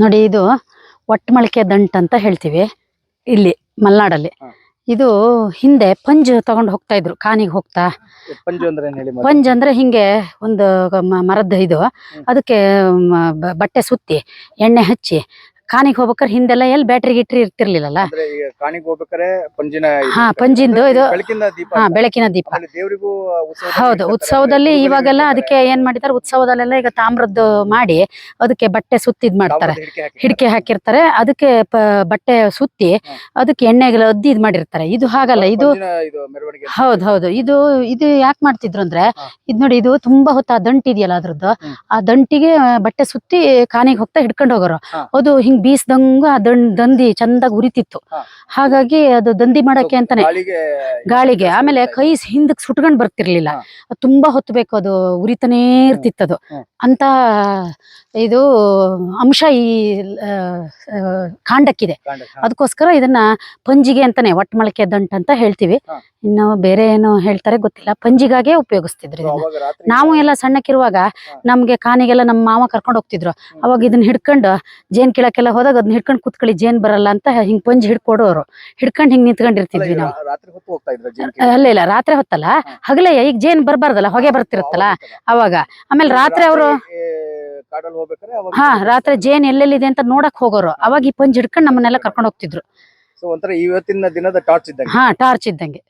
ನೋಡಿ ಇದು ಒಟ್ಟಮಳಿಕೆ ದಂಟ್ ಅಂತ ಹೇಳ್ತೀವಿ ಇಲ್ಲಿ ಮಲ್ನಾಡಲ್ಲಿ. ಇದು ಹಿಂದೆ ಪಂಜ್ ತಗೊಂಡು ಹೋಗ್ತಾ ಇದ್ರು ಕಾನಿಗೆ ಹೋಗ್ತಾ. ಪಂಜು ಅಂದ್ರೆ ಹಿಂಗೆ ಒಂದು ಮರದ ಇದು. ಅದಕ್ಕೆ ಬಟ್ಟೆ ಸುತ್ತಿ ಎಣ್ಣೆ ಹಚ್ಚಿ ಕಾನಿಗೆ ಹೋಗ್ಬೇಕಾರ ಹಿಂದೆಲ್ಲ ಎಲ್ಲಿ ಬ್ಯಾಟ್ರಿ ಗಿಟ್ರಿ ಇರ್ತಿರ್ಲಿಲ್ಲಲ್ಲ? ಅಂದ್ರೆ ಈಗ ಕಾಣಿಗೆ ಹೋಗ್ಬೇಕಾರೆ ಪಂಜಿನ ಇದು ಹಾ, ಪಂಜಿಂದು ಇದು- ಬೆಳಕಿನ ದೀಪ ಹಾ. ಬೆಳಕಿನ ಹೌದು ಉತ್ಸವದಲ್ಲಿ ಇವಾಗೆಲ್ಲ ಅದಕ್ಕೆ ಏನ್ ಮಾಡಿದಾರೆ ಉತ್ಸವದಲ್ಲೆಲ್ಲ ಈಗ ತಾಮ್ರದ್ದು ಮಾಡಿ ಅದಕ್ಕೆ ಬಟ್ಟೆ ಸುತ್ತಿ ಇದ್ ಮಾಡ್ತಾರೆ ಹಿಡ್ಕೆ ಹಾಕಿ ಹಿಡಿಕೆ ಹಾಕಿರ್ತಾರೆ. ಅದಕ್ಕೆ ಬಟ್ಟೆ ಸುತ್ತಿ ಅದಕ್ಕೆ ಎಣ್ಣೆಗೆಲ್ಲ ಅದ್ದಿ ಇದ್ ಮಾಡಿರ್ತಾರೆ. ಇದು ಹಾಗಲ್ಲ ಇದು ಹೌದು ಹೌದು. ಇದು ಇದು ಯಾಕೆ ಮಾಡ್ತಿದ್ರು ಅಂದ್ರೆ. ಇದ್ ನೋಡಿ ಇದು ತುಂಬಾ ಹೊತ್ತು ಆ ದಂಟಿದ್ಯಲ್ಲ ಅದ್ರದ್ದು. ಆ ದಂಟಿಗೆ ಬಟ್ಟೆ ಸುತ್ತಿ ಕಾನಿಗೆ ಹೋಗ್ತಾ ಹಿಡ್ಕೊಂಡು ಹೋಗೋರು. ಅದು ಹಿಂಗ್ ಬೀಸ್ದಂಗ ದಂಡ್ ದಂದಿ ಚಂದಾಗಿ ಉರಿತಿತ್ತು. ಹಾಗಾಗಿ ಅದು ದಂದಿ ಮಾಡಕ್ಕೆ ಅಂತಾನೆ ಗಾಳಿಗೆ ಆಮೇಲೆ ಕೈ ಹಿಂದಕ್ ಸುಟ್ಕೊಂಡ್ ಬರ್ತಿರ್ಲಿಲ್ಲ. ತುಂಬಾ ಹೊತ್ತು ಬೇಕು ಅದು ಉರಿತಾನೇ ಇರ್ತಿತ್ತು ಅದು. ಅಂತ ಇದು ಅಂಶ ಈ ಕಾಂಡಕ್ಕಿದೆ. ಕಾಂಡ. ಅದಕ್ಕೋಸ್ಕರ ಇದನ್ನ ಪಂಜಿಗೆ ಅಂತಾನೆ ಒಟ್ಟಮಳಿಕೆ ದಂಟ್ ಅಂತ ಹೇಳ್ತೀವಿ. ಇನ್ನು ಬೇರೆ ಏನು ಹೇಳ್ತಾರೆ ಗೊತ್ತಿಲ್ಲ. ಪಂಜಿಗಾಗೆ ಉಪಯೋಗಿಸ್ತಿದ್ರು ಇದನ್ನ. ನಾವು ಎಲ್ಲ ಸಣ್ಣಕ್ಕಿರುವಾಗ ನಮ್ಗೆ ಕಾನಿಗೆಲ್ಲ ನಮ್ಮ ಮಾವ ಕರ್ಕೊಂಡು ಹೋಗ್ತಿದ್ರು. ಅವಾಗ ಇದನ್ನ ಹಿಡ್ಕೊಂಡು ಜೇನ್ ಕೀಳಕ್ಕೆಲ್ಲ ಹೋದಾಗ ಅದನ್ನ ಹಿಡ್ಕೊಂಡು ಕುತ್ಕೊಳ್ಳಿ ಜೇನ್ ಬರಲ್ಲ ಅಂತ ಹಿಂಗ್ ಪಂಜ್ ಹಿಡ್ಕೊಡೋರು. ಹಿಡ್ಕೊಂಡು ಹಿಂಗ್ ನಿಂತ್ಕೊಂಡಿರ್ತಿದ್ವಿ ನಾವು. ಅಲ್ಲ ಇಲ್ಲ ರಾತ್ರಿ ಹೊತ್ತಲ್ಲ? ಹಗಲೇ ಈಗ ಜೇನ್ ಬರ್ಬಾರ್ದಲ್ಲ ಹೊಗೆ ಬರ್ತಿರತ್ತಲ್ಲ? ಅವಾಗ. ಆಮೇಲೆ ರಾತ್ರಿ ಅವರು ಹಾ ರಾತ್ರಿ ಜೇನ್ ಎಲ್ಲೆಲ್ಲಿದೆ ಅಂತ ನೋಡಕ್ ಹೋಗೋರು. ಅವಾಗ ಈ ಪಂಜ್ ಹಿಡ್ಕೊಂಡು ನಮ್ಮನ್ನೆಲ್ಲ ಕರ್ಕೊಂಡು ಹೋಗ್ತಿದ್ರು. ಸೊ ಒಂಥರ ಇವತ್ತಿನ ದಿನದ ಟಾರ್ಚ್ ಇದ್ದಂಗೆ. ಹಾ ಟಾರ್ಚ್ ಇದ್ದಂಗೆ.